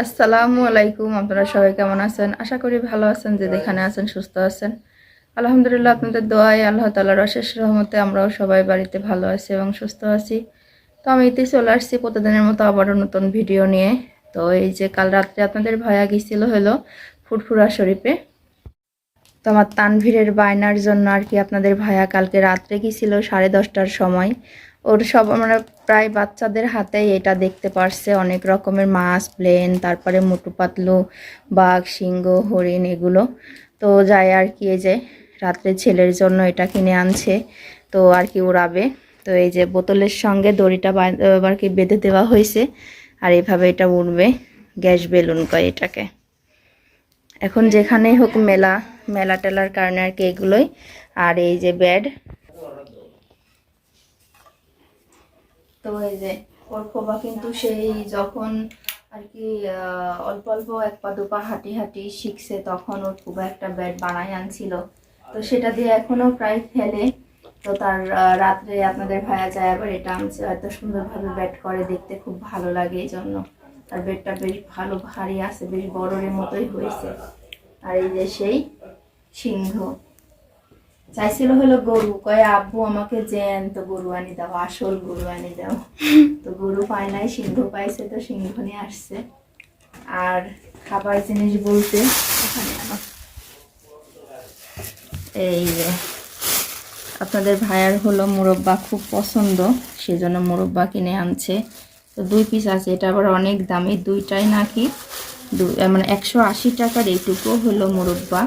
আসসালামু আলাইকুম আপনারা সবাই কেমন আছেন? আশা করি ভালো আছেন যে যেখানে আছেন সুস্থ আছেন। আলহামদুলিল্লাহ আপনাদের দোয়ায় আল্লাহ তালার অশেষ রহমতে আমরাও সবাই বাড়িতে ভালো আছি এবং সুস্থ আছি। তো আমি এতেই চলে আসছি প্রতিদিনের মতো আবারও নতুন ভিডিও নিয়ে। তো এই যে কাল রাত্রে আপনাদের ভাইয়া গিয়েছিল হলো ফুরফুরা শরীফে। তো আমার তানভীরের বায়নার জন্য আর কি আপনাদের ভাইয়া কালকে রাত্রে গিয়েছিল সাড়ে দশটার সময়। ওর সব আমরা প্রায় বাচ্চাদের হাতেই এটা দেখতে পারছে। অনেক রকমের মাছ, প্লেন, তারপরে মোটু পাতলু, বাঘ, সিংহ, হরিণ এগুলো। তো যায় আর কি এই যে রাত্রে ছেলের জন্য এটা কিনে আনছে, তো আর কি উড়াবে। তো এই যে বোতলের সঙ্গে দড়িটা আর কি বেঁধে দেওয়া হয়েছে, আর এভাবে এটা উড়বে গ্যাস বেলুন কয় এটাকে। এখন যেখানেই হোক মেলা মেলা টেলার কারণে আর কি এগুলোই। আর এই যে বেড তো এই যে ওর খোবা কিন্তু সেই যখন আর কি অল্প অল্প এক পা দুপা হাঁটি হাঁটি শিখছে, তখন ওর খুব একটা ব্যাট বানায় আনছিল। তো সেটা দিয়ে এখনও প্রায় খেলে। তো তার রাত্রে আপনাদের ভাইয়া যায় আবার, এটা আনছে। এত সুন্দরভাবে ব্যাট করে, দেখতে খুব ভালো লাগে এই জন্য। তার ব্যাটটা বেশ ভালো, ভারী আছে, বেশ বড়রের মতোই হয়েছে। আর এই যে সেই সিংহ। চাইছিল হলো গরু, কয়ে, আব্বু, আমাকে জেন তো গরু আনি দাও, আসল গরু আনি দাও। তো গরু পায় নাই, সিংহ পাইছে তো সিংহ নিয়ে আসছে। আর খাবার জিনিস বলতে। এই আপনাদের ভাইয়ার হলো মুরব্বা খুব পছন্দ, সেজন্য মুরব্বা কিনে আনছে। তো দুই পিস আছে, এটা আবার অনেক দামি, দুইটাই নাকি দু- মানে একশো আশি টাকার এইটুকু হলো মুরব্বা।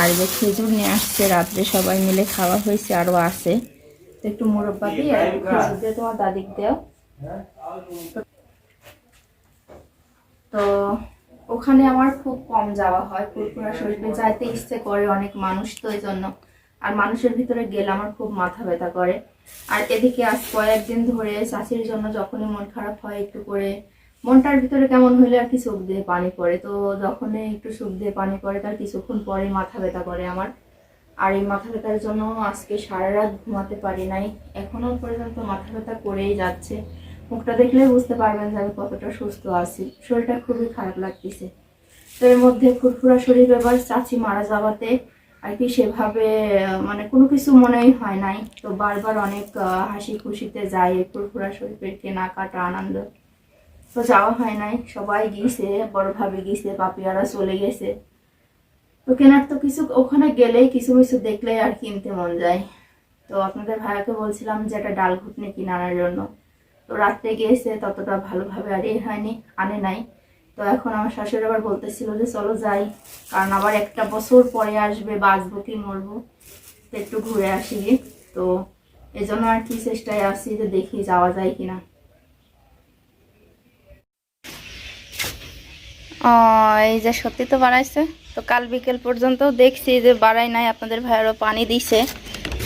আর যে খেজুর নিয়ে আসছে, রাত্রে সবাই মিলে খাওয়া হয়েছে আরও আছে। একটু মুরব্বা দিয়ে খেজুর তোমার দাদিক দেও তো ওখানে আমার খুব কম যাওয়া হয় ফুরফুরা শরীফে যাইতে ইচ্ছে করে অনেক মানুষ, তো এই জন্য। আর মানুষের ভিতরে গেলে আমার খুব মাথা ব্যথা করে। আর এদিকে আজ কয়েকদিন ধরে চাষির জন্য যখনই মন খারাপ হয়, একটু করে মনটার ভিতরে কেমন হলে আর কি চোখ দিয়ে পানি পড়ে। তো যখনই একটু চোখ দিয়ে পানি পড়ে, তার কিছুক্ষণ পরে মাথা ব্যথা করে আমার। আর এই মাথা ব্যথার জন্য আজকে সারা রাত ঘুমাতে পারি নাই। এখনও পর্যন্ত মাথা ব্যথা করেই যাচ্ছে। মুখটা দেখলে বুঝতে পারবেন যে আমি কতটা সুস্থ আছি। শরীরটা খুবই খারাপ লাগতেছে। তো এর মধ্যে ফুরফুরা শরীর এবার চাচি মারা যাওয়াতে। আর কি সেভাবে মানে কোনো কিছু মনেই হয় নাই। তো বারবার অনেক হাসি খুশিতে এই ফুরফুরা শরীফের কেনাকাটা, আনন্দ। তো যাওয়া হয় নাই। সবাই গিয়েছে বড় ভাবে গিয়েছে পাপিয়ারা চলে গেছে তো কেনার তো কিছু, ওখানে গেলেই কিছু কিছু দেখলেই আর কিনতে মন যায়। তো আপনাদের ভাইয়াকে বলছিলাম যে একটা ডাল ঘুটনি কিনে আনার জন্য। তো রাত্রে গিয়েছে ততটা ভালোভাবে আর এ হয়নি, আনে নাই। তো এখন আমার শাশুড়ি আবার বলতেছিল যে চলো যাই, কারণ আবার একটা বছর পরে আসবে, বাঁচবো কি মরবো। একটু ঘুরে আসি। তো এই জন্য আর কি চেষ্টায় আসি যে দেখি যাওয়া যায় কিনা। এই যে সত্যি তো বাড়াইছে। তো কাল বিকেল পর্যন্ত দেখছি যে বাড়াই নাই, আপনাদের ভাইয়েরও পানি দিছে।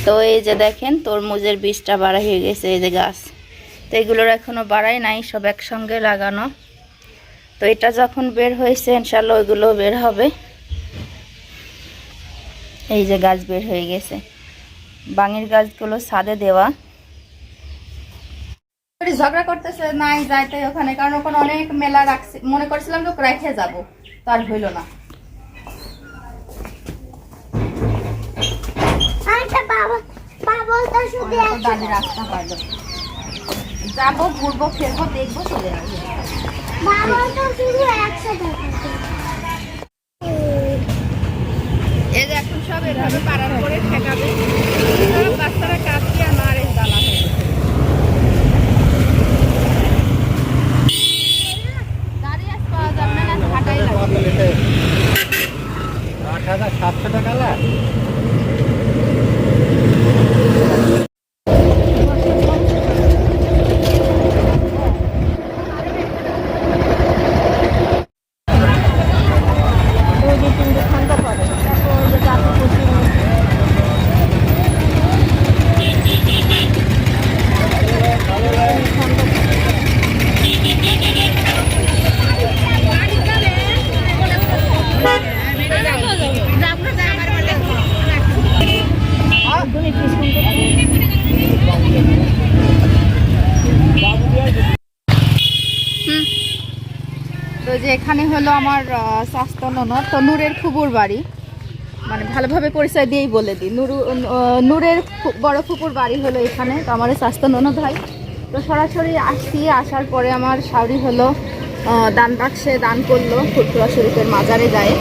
তো এই যে দেখেন, তরমুজের বীজটা বাড়া হয়ে গেছে এই যে গাছ। তো এগুলোর এখনও বাড়াই নাই, সব একসঙ্গে লাগানো। তো এটা যখন বের হয়েছে, ইনশাল্লাহ ওইগুলো বের হবে। এই যে গাছ বের হয়ে গেছে। বাঙির গাছগুলো ছাদে দেওয়া। ঝগড়া করতেছে নাই যাইতে ওখানে। কারণ ওখানে অনেক মেলা রাখছে। মনে করছিলাম তো রেখে যাব তার হইল না। তো দাদি রাস্তা পারল যাব ঘুরবো ফিরবো দেখব চলে আসব। এই যে এখন সব এভাবে পাড়ার করে ঠেকাবে। বাচ্চারা কাঁদছে আর মারে জ্বালা হয়ে গেছে। গাড়ি আজ পাওয়া যাবে না, না হাঁটাই লাগবে। আট হাজার সাতশো টাকা লাখ যাব তো যে এখানে হলো আমার স্বাস্থ্য ননদ, তো নূরের ফুপুর বাড়ি। মানে ভালোভাবে পরিচয় দিয়েই বলে দিই। নুরু নূরের বড় ফুপুর বাড়ি হলো এখানে, তো আমার স্বাস্থ্য ননদ ভাই। তো সরাসরি আসছি, আসার পরে আমার শাওরি হলো দান বাক্সে দান করল ফুরফুরা শরীফের মাজারে গায়ে।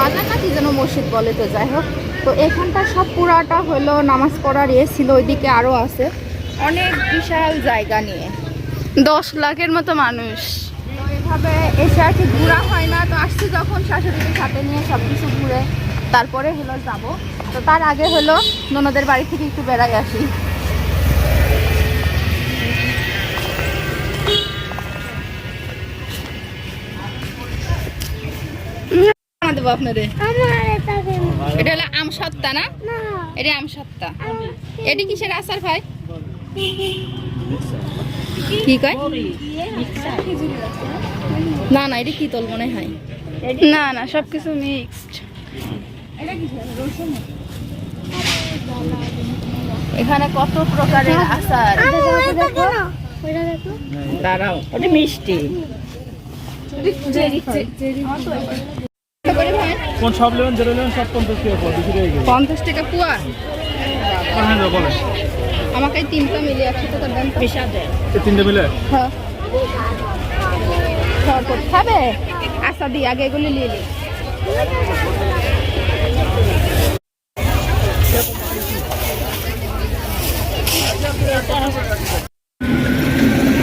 মাজার না কি যেন মসজিদ বলে তো যাই হোক। তো এখানটা সব পুরাটা হলো নামাজ পড়ার ইয়ে ছিল, ওইদিকে আরও আছে। অনেক বিশাল জায়গা নিয়ে। দশ লাখের মতো মানুষ। তো এভাবে এসে আর কি ঘোরা হয় না। তো আসছি যখন শাশুড়িকে সাথে নিয়ে সব কিছু ঘুরে। তারপরে হলো যাব। তো তার আগে হলো ননদের বাড়ি থেকে একটু বেড়াই আসি। দেবো আপনাদের। এটা হলো আম সত্তা না? না। এটা আম সত্তা। এটি কিসের আচার ভাই? কি কয়? না না এটা কি তল মনে হয়। না না সব কিছু মিক্সড এখানে কত প্রকারের আচার? ওইটা দেখো। দাঁড়াও। ওটা মিষ্টি। কোন সব লেবেন লেবেন সব টাকা পঞ্চাশ টাকা পুয়া। হ্যাঁ বলেন। আমাকে তিনটা মিলে একসাথে করে দেন দেয় মিলে? হ্যাঁ। খাবে আচ্ছা দি আগে এগুলি নিয়ে নি।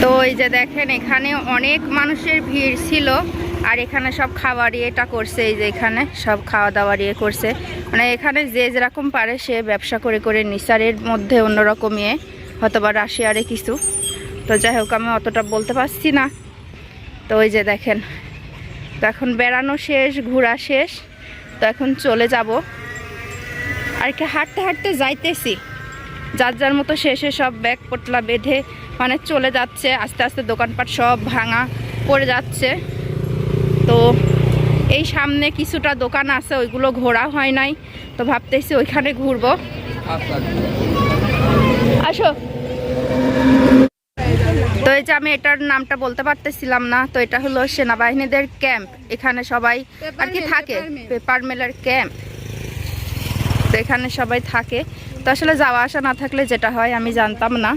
তো এই যে দেখেন এখানে অনেক মানুষের ভিড় ছিল। আর এখানে সব খাবার ইয়েটা করছে, এই যে এখানে সব খাওয়া দাওয়ার ইয়ে করছে। মানে এখানে যে যেরকম পারে সে ব্যবসা করে করে নিসারের মধ্যে অন্যরকম ইয়ে হয়তো বা রাশিয়ারে কিছু। তো যাই হোক, আমি অতটা বলতে পারছি না। তো ওই যে দেখেন, তো এখন বেড়ানো শেষ, ঘোরা শেষ, তো এখন চলে যাব। আর কি হাঁটতে হাঁটতে যাইতেছি। যার যার মতো শেষে সব ব্যাগ পটলা বেঁধে মানে চলে যাচ্ছে, আস্তে আস্তে দোকানপাট সব ভাঙা পড়ে যাচ্ছে। তো এই সামনে কিছুটা দোকান আছে ওইগুলো ঘোরা হয় নাই। তো ভাবতেছি ওইখানে ঘুরবো। আসো। তো এই যে আমি এটার নামটা বলতে পারতেছিলাম না তো এটা হলো সেনাবাহিনীদের ক্যাম্প। এখানে সবাই আর কি থাকে? পেপার মেলার ক্যাম্প। তো এখানে সবাই থাকে। তো আসলে যাওয়া আসা না থাকলে যেটা হয় আমি জানতাম না।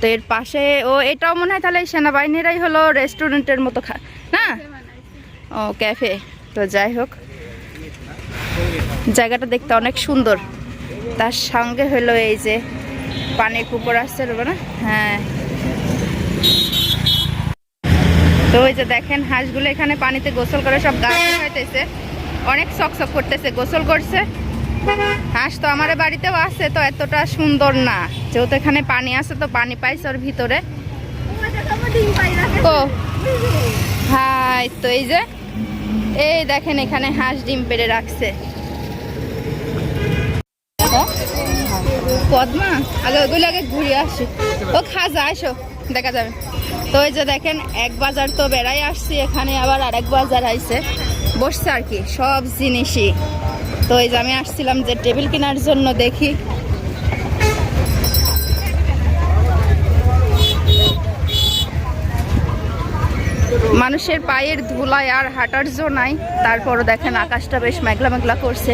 তো এর পাশে ও এটাও মনে হয় তাহলে সেনাবাহিনীরাই হলো রেস্টুরেন্টের মতো খা না? ও ক্যাফে। তো যাই হোক জায়গাটা দেখতে অনেক সুন্দর। তার সঙ্গে হলো এই যে পানির পুকুর আসছে না? হ্যাঁ। তো ওই যে দেখেন হাঁসগুলো এখানে পানিতে গোসল করে সব গাছ খাইতেছে। অনেক চকচক করতেছে গোসল করছে। হাঁস তো আমার বাড়িতেও আছে তো এতটা সুন্দর না। যেহেতু এখানে পানি আছে তো পানি পাইছে ওর ভিতরে। ও হাই তো এই যে এই দেখেন এখানে হাঁস ডিম পেড়ে রাখছে? পদ্মা? আগে ওগুলো আগে ঘুরে আসি। ও খাজা, আসো, দেখা যাবে। তো ওই যে দেখেন, এক বাজার তো বেড়াই আসছি, এখানে আবার আরেক বাজার আইছে। বসছে আর কি, সব জিনিসই। তো এই যে আমি আসছিলাম যে টেবিল কেনার জন্য দেখি। মানুষের পায়ের ধুলায় আর হাঁটার জো নাই। তারপরও দেখেন আকাশটা বেশ মেঘলা মেঘলা করছে,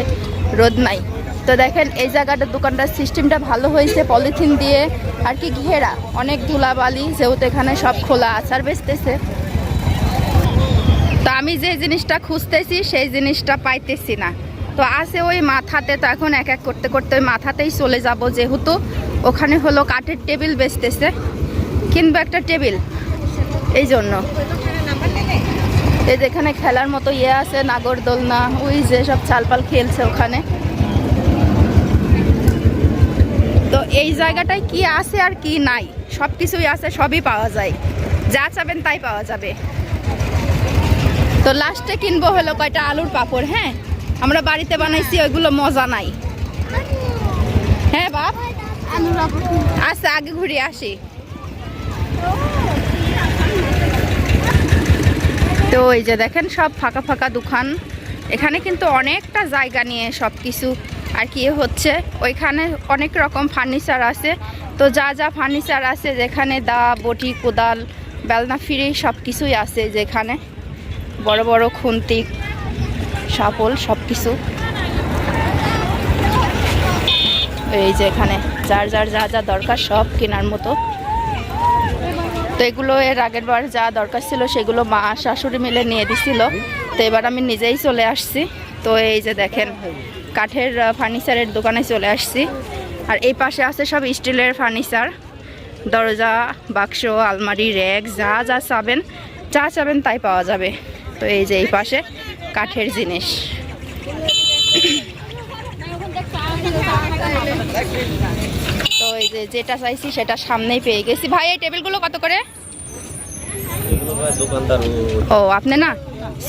রোদ নাই। তো দেখেন এই জায়গাটার দোকানটার সিস্টেমটা ভালো হয়েছে, পলিথিন দিয়ে। আর কি ঘেরা, অনেক ধুলাবালি, যেহেতু এখানে সব খোলা আচার বেচতেছে। তো আমি যে জিনিসটা খুঁজতেছি, সেই জিনিসটা পাইতেছি না। তো আছে ওই মাথাতে, তো এখন এক এক করতে করতে ওই মাথাতেই চলে যাব যেহেতু। ওখানে হলো কাঠের টেবিল বেচতেছে। কিনবো একটা টেবিল, এই জন্য। এই যেখানে খেলার মতো ইয়ে আছে নাগরদোলনা ওই যে সব চালপাল খেলছে ওখানে। তো এই জায়গাটায় কি আছে আর কি নাই সব কিছুই আছে সবই পাওয়া যায়। যা চাবেন তাই পাওয়া যাবে। তো লাস্টে কিনবো হলো কয়টা আলুর পাপড় হ্যাঁ? আমরা বাড়িতে বানাইছি ওইগুলো মজা নাই। হ্যাঁ বাপ? আচ্ছা আগে ঘুরে আসি। তো এই যে দেখেন, সব ফাঁকা ফাঁকা দোকান। এখানে কিন্তু অনেকটা জায়গা নিয়ে সব কিছু আর কি হচ্ছে, ওইখানে অনেক রকম ফার্নিচার আছে। তো যা যা ফার্নিচার আছে, যেখানে দা, বটি, কোদাল, বেলনা ফিরি সব কিছুই আছে যেখানে। বড় বড় খুন্তি সাপল সব কিছু এই যে এখানে, যার যার যা যা দরকার সব কেনার মতো। তো এগুলো এর আগের বার যা দরকার ছিল সেগুলো মা শাশুড়ি মিলে নিয়ে দিছিল। তো এবার আমি নিজেই চলে আসছি। তো এই যে দেখেন কাঠের ফার্নিচারের দোকানে চলে আসছি। আর এই পাশে আছে সব স্টিলের ফার্নিচার। দরজা বাক্স আলমারি র্যাক যা যা চাবেন যা চাবেন তাই পাওয়া যাবে। তো এই যে এই পাশে কাঠের জিনিস। এই যে যেটা চাইছি সেটা সামনেই পেয়ে গেছি। ভাই এই টেবিলগুলো কত করে? ও আপনি না?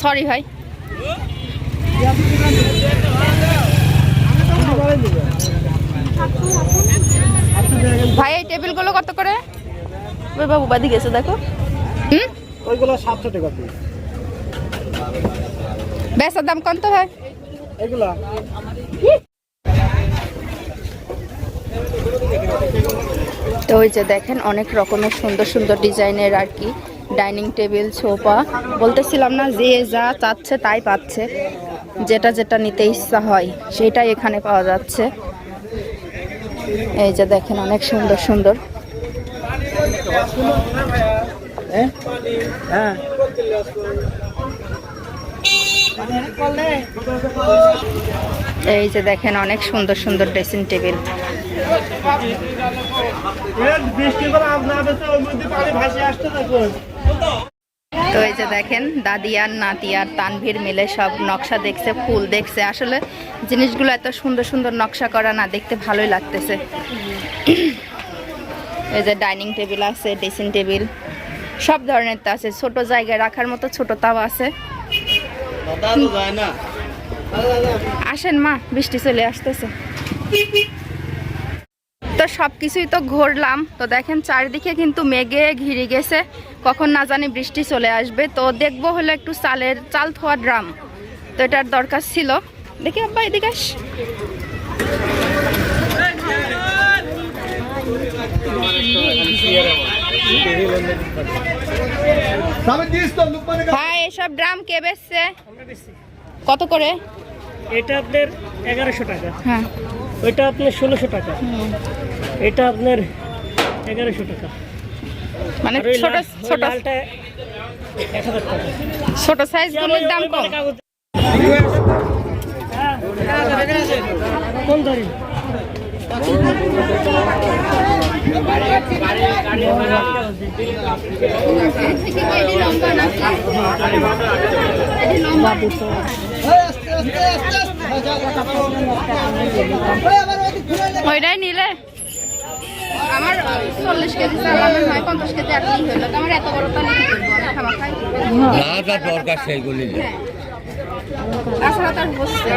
সরি ভাই। ভাই এই টেবিলগুলো কত করে? ওই বাবু বাদি গেছে দেখো। হুম? ওইগুলো সাতশো টাকা বেচার দাম কত হয় এগুলা? তো ওই যে দেখেন, অনেক রকমের সুন্দর সুন্দর ডিজাইনের আর কি। Dining table, sofa. বলতেছিলাম না, যে যা চাচ্ছে তাই পাচ্ছে। যেটা যেটা নিতে ইচ্ছা হয়, সেটাই এখানে পাওয়া যাচ্ছে। এই যে দেখেন, অনেক সুন্দর সুন্দর। হ্যাঁ? এই যে দেখেন, অনেক সুন্দর সুন্দর ড্রেসিং টেবিল তো এই যে দেখেন, দাদি আর নাতি আর তানভীর মিলে সব নকশা দেখছে, ফুল দেখছে। আসলে জিনিসগুলো এত সুন্দর সুন্দর নকশা করা না, দেখতে ভালোই লাগতেছে। এই যে ডাইনিং টেবিল আছে, ড্রেসিং টেবিল। সব ধরনের তো আছে। ছোট জায়গায় রাখার মতো ছোট তাও আছে। আসেন মা, বৃষ্টি চলে আসতেছে। তো সব কিছুই তো ঘুরলাম। তো দেখেন চারিদিকে কিন্তু মেঘে ঘিরে গেছে। কখন না জানি বৃষ্টি চলে আসবে। তো দেখব হলো একটু চালের, চাল ধোয়া ড্রাম। তো এটার দরকার ছিল। দেখি আব্বা, এদিকে আস। ভাই এসব ড্রাম কে বেচছে? কত করে? এটা আপনার এগারোশো টাকা। হ্যাঁ। ওইটা আপনার ষোলোশো টাকা। এটা আপনার এগারোশো টাকা। মানে ছোট ছোট ছোট সাইজগুলোর দাম কম। হ্যাঁ। কোন ধরি ওইটাই নিলে? আমার চল্লিশ কেজি চাল হয় পঞ্চাশ কেজি তো আমার এত বড় তাহলে কি করব? আমি খাওয়া খাই। না যা দরকার সেইগুলি তাছাড়া তার বসছে